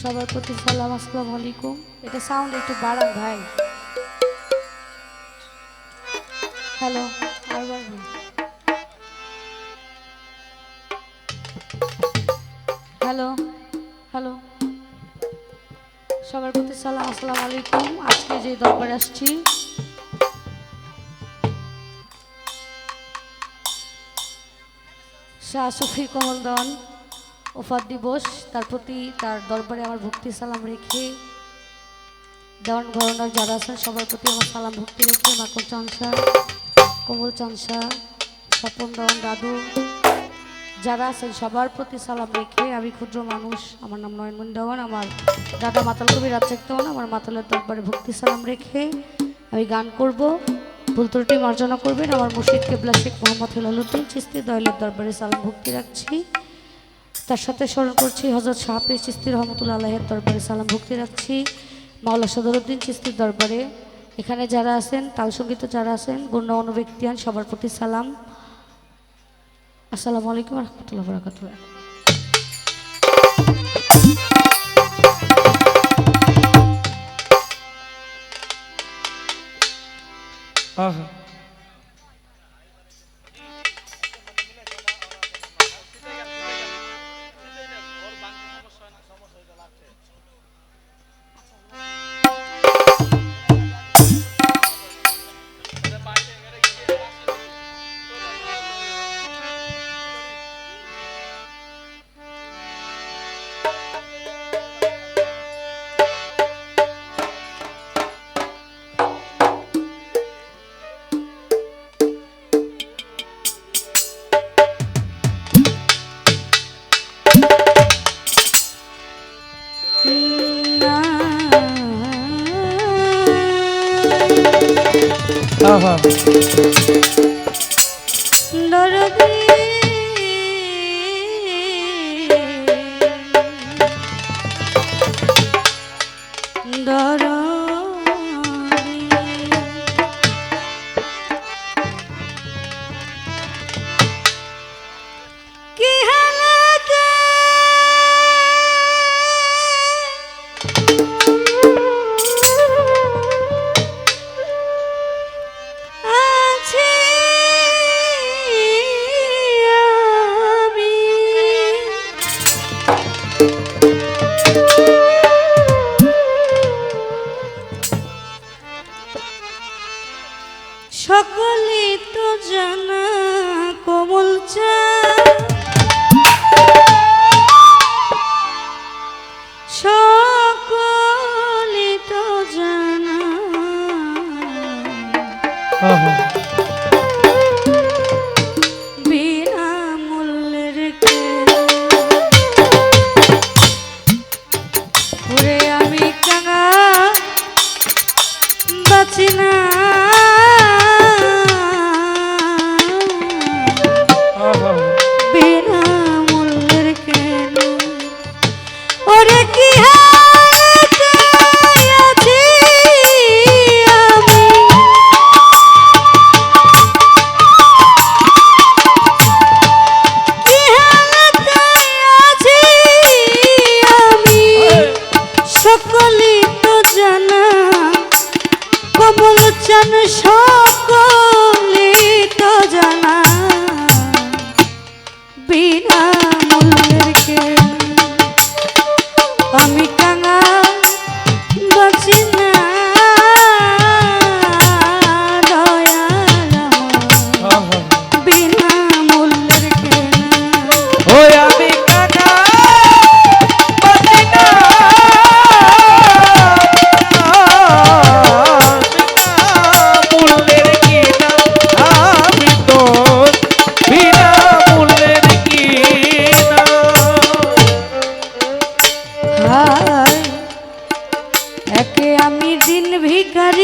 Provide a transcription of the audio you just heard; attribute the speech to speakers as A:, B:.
A: সবার প্রতি সালাম, আসসালামু আলাইকুম। এটা সাউন্ড একটু বাড়ান ভাই। হ্যালো হ্যালো হ্যালো সবার প্রতি সালাম, আসসালামু আলাইকুম। আজকে যে দরবারে আসছি, শাহ সফি কমল দন ওফাত দিবস, তার প্রতি তার দরবারে আমার ভক্তি সালাম রেখে দেওয়ান ঘরনার যারা আছেন, সবার প্রতি আমার সালাম ভক্তি রেখে মাকড় চঞ্চা কোমল চঞ্চা স্বপন দেওয়ান দাদু যারা আছেন, সবার প্রতি সালাম রেখে আমি ক্ষুদ্র মানুষ, আমার নাম নয়নমন দেওয়ান, আমার দাদা মাতাল কবি রাজ্জাক দেওয়ান, আমার মাতালের দরবারে ভক্তি সালাম রেখে আমি গান করব। ভুল ত্রুটি মার্জনা করবেন, আমার মুর্শিদ কেবলা শেখ মোহাম্মদ হেলালুদ্দিন, চিস্তি দয়ালের দরবারে সালাম ভক্তি রাখছি। তার সাথে স্মরণ করছি হজরত শাহপির চিস্তি রহমতুল্লা আল্লাহের দরবারে সালাম ভক্তি রাখছি, মাওলা সদরুদ্দিন চিস্তির দরবারে। এখানে যারা আছেন তাল সংগীত যারা আছেন গণ্যমান্য ব্যক্তিয়ান সবার প্রতি সালাম। আসসালামু আলাইকুম রহমতুল্লাহ বরাকাতুল্লাহ
B: আহা
A: Thank you.